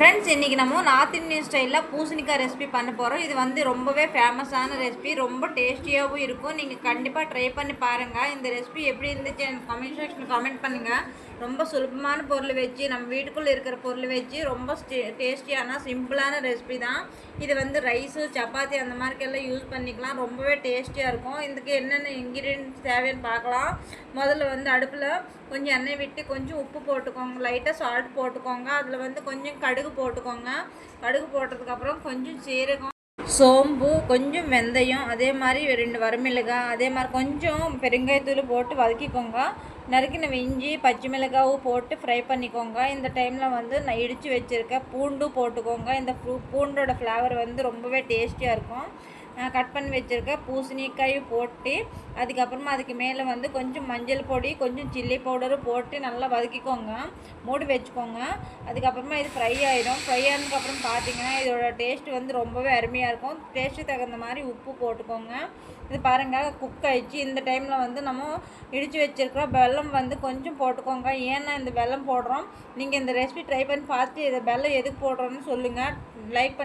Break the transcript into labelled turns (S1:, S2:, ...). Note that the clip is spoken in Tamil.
S1: ஃப்ரெண்ட்ஸ் இன்றைக்கி நம்ம நார்த் இந்தியன் ஸ்டைலில் பூசணிக்காய் ரெசிபி பண்ண போகிறோம் இது வந்து ரொம்பவே ஃபேமஸான ரெசிபி ரொம்ப டேஸ்டியாகவும் இருக்கும். நீங்கள் கண்டிப்பாக ட்ரை பண்ணி பாருங்கள் இந்த ரெசிபி எப்படி இருந்துச்சு எனக்கு கமெண்ட் செக்ஷனில் கமெண்ட் பண்ணுங்கள் ரொம்ப சுலபமான பொருள் வச்சு நம்ம வீட்டுக்குள்ளே இருக்கிற பொருள் வச்சு ரொம்ப டேஸ்டியான சிம்பிளான ரெசிபி தான். இது வந்து ரைஸு சப்பாத்தி அந்த மாதிரிக்கெல்லாம் யூஸ் பண்ணிக்கலாம். ரொம்பவே டேஸ்டியாக இருக்கும். இதுக்கு என்னென்ன இன்க்ரீடியன்ஸ் தேவைன்னு பார்க்கலாம். முதல்ல வந்து அடுப்பில் கொஞ்சம் எண்ணெய் விட்டு கொஞ்சம் உப்பு போட்டுக்கோங்க. லைட்டாக சால்ட் போட்டுக்கோங்க. அதில் வந்து கொஞ்சம் கடுகு கடுகு போட்டுக்கோங்க. கடுகு போட்டதுக்கப்புறம் கொஞ்சம் சீரகம் சோம்பு கொஞ்சம் வெந்தயம் அதே மாதிரி ரெண்டு வரமிளகாய் அதே மாதிரி கொஞ்சம் பெருங்காயத்தூள் போட்டு வதக்கிக்கோங்க. நறுக்கின இஞ்சி பச்சை மிளகாவும் போட்டு ஃப்ரை பண்ணிக்கோங்க. இந்த டைமில் வந்து நான் இடித்து வச்சுருக்க பூண்டும் போட்டுக்கோங்க. இந்த பூண்டோட ஃப்ளேவர் வந்து ரொம்பவே டேஸ்டியாக இருக்கும். கட் பண்ணி வச்சுருக்க. பூசணிக்காயும் போட்டு அதுக்கப்புறமா அதுக்கு மேலே வந்து கொஞ்சம் மஞ்சள் பொடி கொஞ்சம் சில்லி பவுடரும் போட்டு நல்லா வதக்கிக்கோங்க. மூடி வச்சுக்கோங்க. அதுக்கப்புறமா இது ஃப்ரை ஆகிடும் ஃப்ரை ஆனதுக்கப்புறம் பார்த்தீங்கன்னா இதோட டேஸ்ட் வந்து ரொம்பவே அருமையாக இருக்கும். டேஸ்ட்டு தகுந்த மாதிரி உப்பு போட்டுக்கோங்க. இது பாருங்கள் குக் ஆயிடுச்சு. இந்த டைமில் வந்து நம்ம இடித்து வச்சுருக்கிற வெல்லம் வந்து கொஞ்சம் போட்டுக்கோங்க. ஏன்னா இந்த வெல்லம் போடுறோம். நீங்கள் இந்த ரெசிபி ட்ரை பண்ணி பார்த்து இதை வெல்லம் எதுக்கு போடுறோன்னு சொல்லுங்கள் லைக் பண்ணி